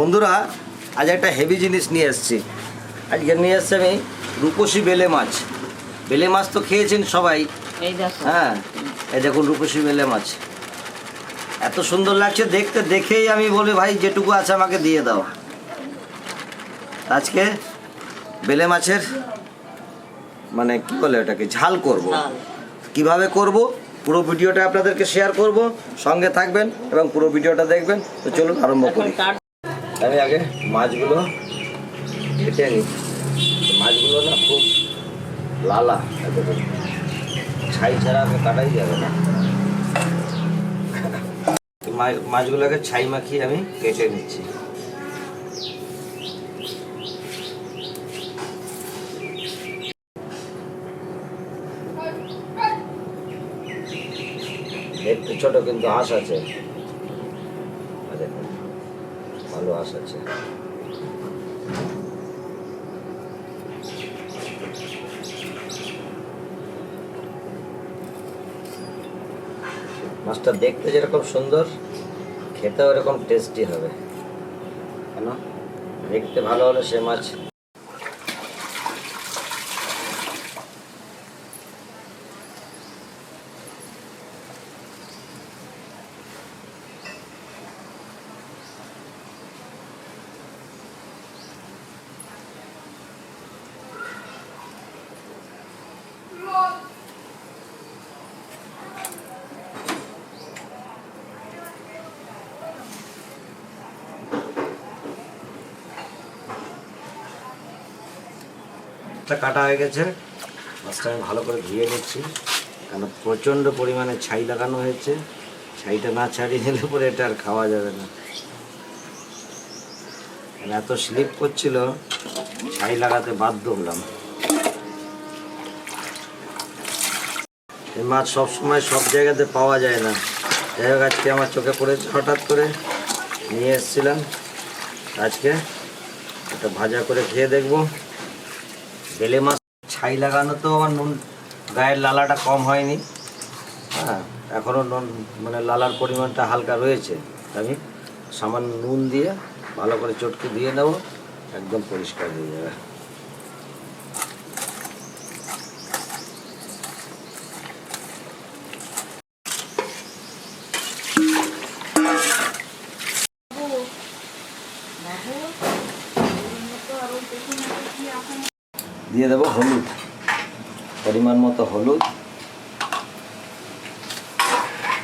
বন্ধুরা আজ একটা হেভি জিনিস নিয়ে এসেছি। আজকে নিয়ে এসছি আমি রূপসী বেলে মাছ। বেলে মাছ তো খেয়েছেন সবাই। হ্যাঁ এই দেখুন রূপসী বেলে মাছ। এত সুন্দর লাগছে দেখতে দেখেই আমি বলি ভাই যেটুকু আছে আমাকে দিয়ে দাও। আজকে বেলে মাছের মানে কি বলে ওটাকে ঝাল করব। কীভাবে করব? পুরো ভিডিওটা আপনাদেরকে শেয়ার করব। সঙ্গে থাকবেন এবং পুরো ভিডিওটা দেখবেন। তো চলুন আরম্ভ করি। আমি আগে মাছগুলো কেটে নিই। মাছগুলো না খুব লালা ছাই ছাড়া আমি কাটাই যাবে না। মাছগুলোকে ছাই মাখিয়ে আমি কেটে নিচ্ছি। একটু ছোট কিন্তু হাঁস আছে আর দেখুন, আছে মাছটা দেখতে যেরকম সুন্দর, খেতেও এরকম টেস্টি হবে। কেন? দেখতে ভালো হলে সে মাছ মাছটা কাটা হয়ে গেছে। মাছটা আমি ভালো করে ধুয়ে নিচ্ছি। কারণ প্রচণ্ড পরিমাণে ছাই লাগানো হয়েছে। ছাইটা না ছাড়িয়ে নিলে পরে এটা আর খাওয়া যাবে না। এত স্লিপ করছিল, ছাই লাগাতে বাধ্য হলাম। এই মাছ সবসময় সব জায়গাতে পাওয়া যায় না। যাই হোক, আজকে আমার চোখে পড়েছে হঠাৎ করে। নিয়ে এসেছিলাম আজকে। এটা ভাজা করে খেয়ে দেখব। বেলে মাছ ছাই লাগানো তো আমার নুন, গায়ের লালাটা কম হয়নি। হ্যাঁ এখনও নুন মানে লালার পরিমাণটা হালকা রয়েছে। আমি সামান্য নুন দিয়ে ভালো করে চটকে দিয়ে নেব, একদম পরিষ্কার হয়ে যাবে। দিয়ে দেবো হলুদ। পরিমাণ মতো হলুদ,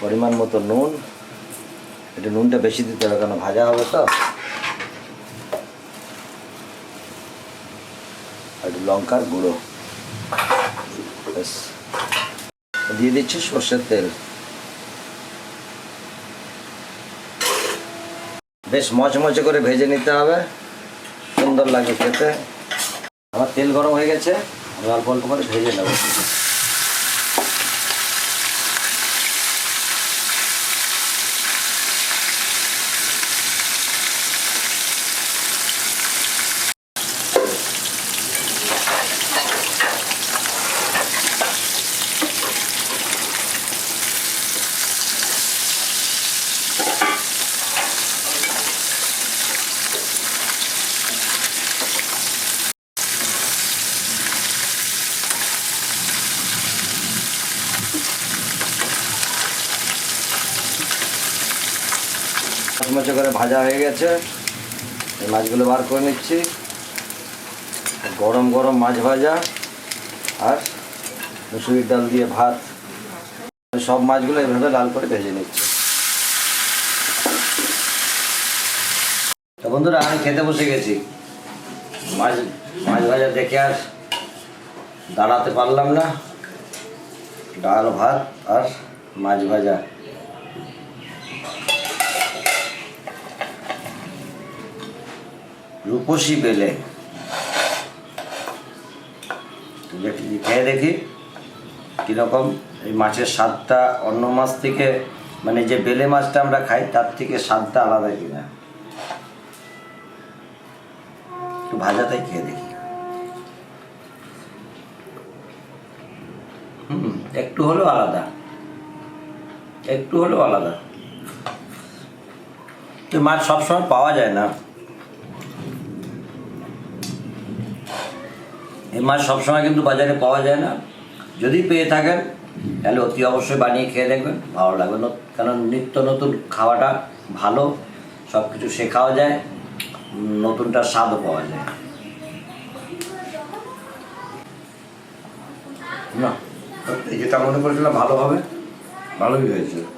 পরিমাণ মতো নুন। একটু নুনটা বেশি দিতে হবে কারণ ভাজা হবে তো। একটু লঙ্কার গুঁড়ো। দিয়ে দিচ্ছি সর্ষের তেল। বেশ মচমচে করে ভেজে নিতে হবে। সুন্দর লাগে খেতে। আমার তেল গরম হয়ে গেছে আমি অল্প অল্প করে ভেজে নেব। মচমচে করে ভাজা হয়ে গেছে। এই মাছগুলো বার করে নিচ্ছি। গরম গরম মাছ ভাজা আর মুসুরির ডাল দিয়ে ভাত। সব মাছগুলো এভাবে লাল করে ভেজে নিচ্ছি। তো বন্ধুরা, আমি খেতে বসে গেছি। মাছ মাছ ভাজা দেখে আর দাঁড়াতে পারলাম না। ডাল, ভাত আর মাছ ভাজা। রূপসী বেলে। দেখি খেয়ে দেখি, কীরকম এই মাছের স্বাদটা, অন্য মাছ থেকে মানে যে বেলে মাছটা আমরা খাই, তার থেকে স্বাদটা আলাদা কিনা। ভাজাটাই খেয়ে দেখি। হুম, একটু হলেও আলাদা। একটু হলেও আলাদা। তো মাছ সবসময় পাওয়া যায় না। এই মাছ সবসময় কিন্তু বাজারে পাওয়া যায় না। যদি পেয়ে থাকেন তাহলে অতি অবশ্যই বানিয়ে খেয়ে দেখবেন ভালো লাগবে। ন- কারণ নিত্য নতুন খাওয়াটা ভালো সব কিছু শেখাও যায় নতুনটা স্বাদও পাওয়া যায়। না। যেটা মনে করেছিলাম ভালো হবে ভালোই হয়েছে